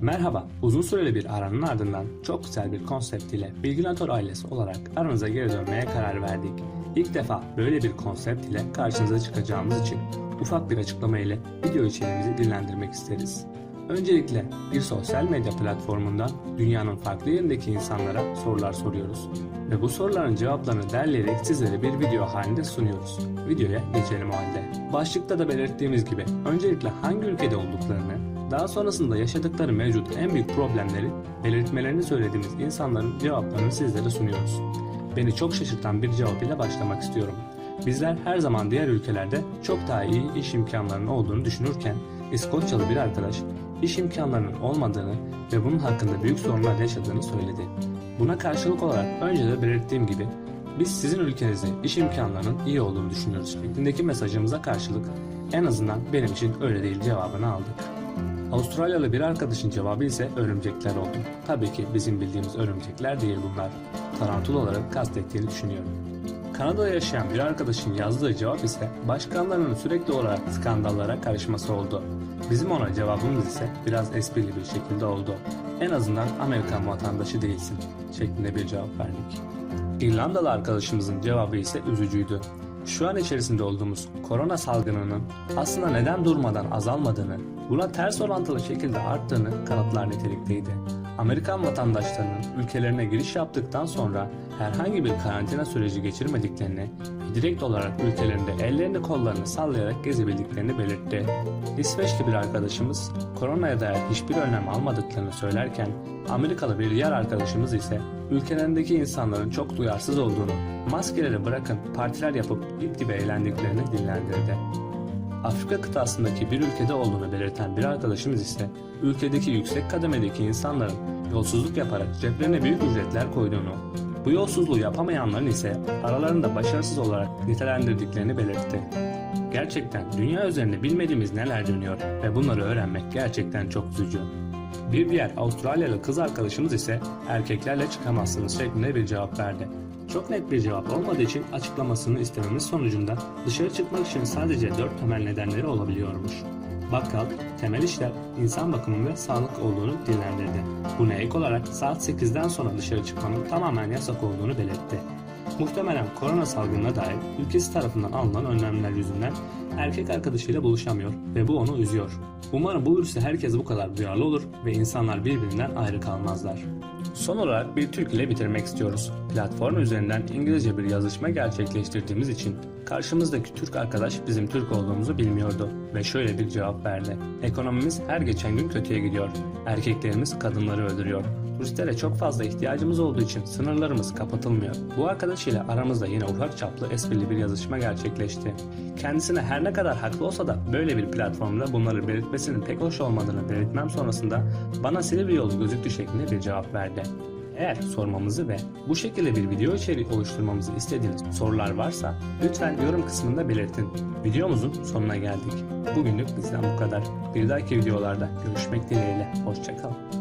Merhaba, uzun süreli bir aranın ardından çok güzel bir konsept ile Bilgilator ailesi olarak aranıza geri dönmeye karar verdik. İlk defa böyle bir konsept ile karşınıza çıkacağımız için ufak bir açıklama ile video içeriğimizi dinlendirmek isteriz. Öncelikle bir sosyal medya platformundan dünyanın farklı yerindeki insanlara sorular soruyoruz. Ve bu soruların cevaplarını derleyerek sizlere bir video halinde sunuyoruz. Videoya geçelim o halde. Başlıkta da belirttiğimiz gibi öncelikle hangi ülkede olduklarını, daha sonrasında yaşadıkları mevcut en büyük problemleri belirtmelerini söylediğimiz insanların cevaplarını sizlere sunuyoruz. Beni çok şaşırtan bir cevap ile başlamak istiyorum. Bizler her zaman diğer ülkelerde çok daha iyi iş imkanlarının olduğunu düşünürken İskoçyalı bir arkadaş iş imkanlarının olmadığını ve bunun hakkında büyük sorunlar yaşadığını söyledi. Buna karşılık olarak önce de belirttiğim gibi biz sizin ülkenizde iş imkanlarının iyi olduğunu düşünüyoruz şeklindeki mesajımıza karşılık en azından benim için öyle değil cevabını aldık. Avustralyalı bir arkadaşın cevabı ise örümcekler oldu. Tabii ki bizim bildiğimiz örümcekler değil bunlar. Tarantulaları kastettiğini düşünüyorum. Kanada'da yaşayan bir arkadaşın yazdığı cevap ise başkanlarının sürekli olarak skandallara karışması oldu. Bizim ona cevabımız ise biraz esprili bir şekilde oldu. En azından Amerikan vatandaşı değilsin şeklinde bir cevap verdik. İrlandalı arkadaşımızın cevabı ise üzücüydü. Şu an içerisinde olduğumuz korona salgınının aslında neden durmadan azalmadığını, buna ters orantılı şekilde arttığını kanıtlar nitelikteydi. Amerikan vatandaşlarının ülkelerine giriş yaptıktan sonra herhangi bir karantina süreci geçirmediklerini ve direkt olarak ülkelerinde ellerini kollarını sallayarak gezebildiklerini belirtti. İsveçli bir arkadaşımız koronaya dair hiçbir önlem almadıklarını söylerken Amerikalı bir diğer arkadaşımız ise ülkelerindeki insanların çok duyarsız olduğunu, maskeleri bırakın partiler yapıp dip dibe eğlendiklerini dillendirdi. Afrika kıtasındaki bir ülkede olduğunu belirten bir arkadaşımız ise ülkedeki yüksek kademedeki insanların yolsuzluk yaparak ceplerine büyük ücretler koyduğunu, bu yolsuzluğu yapamayanların ise aralarında başarısız olarak nitelendirdiklerini belirtti. Gerçekten dünya üzerinde bilmediğimiz neler dönüyor ve bunları öğrenmek gerçekten çok üzücü. Bir diğer Avustralyalı kız arkadaşımız ise erkeklerle çıkamazsınız şeklinde bir cevap verdi. Çok net bir cevap olmadığı için açıklamasını istememiz sonucunda dışarı çıkmak için sadece dört temel nedenleri olabiliyormuş. Bakkal, temel işler, insan bakımı ve sağlık olduğunu dillendirdi. Buna ek olarak saat 8'den sonra dışarı çıkmanın tamamen yasak olduğunu belirtti. Muhtemelen korona salgınına dair ülkesi tarafından alınan önlemler yüzünden erkek arkadaşıyla buluşamıyor ve bu onu üzüyor. Umarım bu virüse herkes bu kadar duyarlı olur ve insanlar birbirinden ayrı kalmazlar. Son olarak bir Türk ile bitirmek istiyoruz. Platform üzerinden İngilizce bir yazışma gerçekleştirdiğimiz için karşımızdaki Türk arkadaş bizim Türk olduğumuzu bilmiyordu ve şöyle bir cevap verdi. Ekonomimiz her geçen gün kötüye gidiyor. Erkeklerimiz kadınları öldürüyor. Turistlere çok fazla ihtiyacımız olduğu için sınırlarımız kapatılmıyor. Bu arkadaş ile aramızda yine ufak çaplı esprili bir yazışma gerçekleşti. Kendisine her ne kadar haklı olsa da böyle bir platformda bunları belirtmesinin pek hoş olmadığını belirtmem sonrasında bana Silivri yolu gözüktü şeklinde bir cevap verdi. Eğer sormamızı ve bu şekilde bir video içeriği oluşturmamızı istediğiniz sorular varsa lütfen yorum kısmında belirtin. Videomuzun sonuna geldik. Bugünlük bizden bu kadar. Bir dahaki videolarda görüşmek dileğiyle. Hoşçakalın.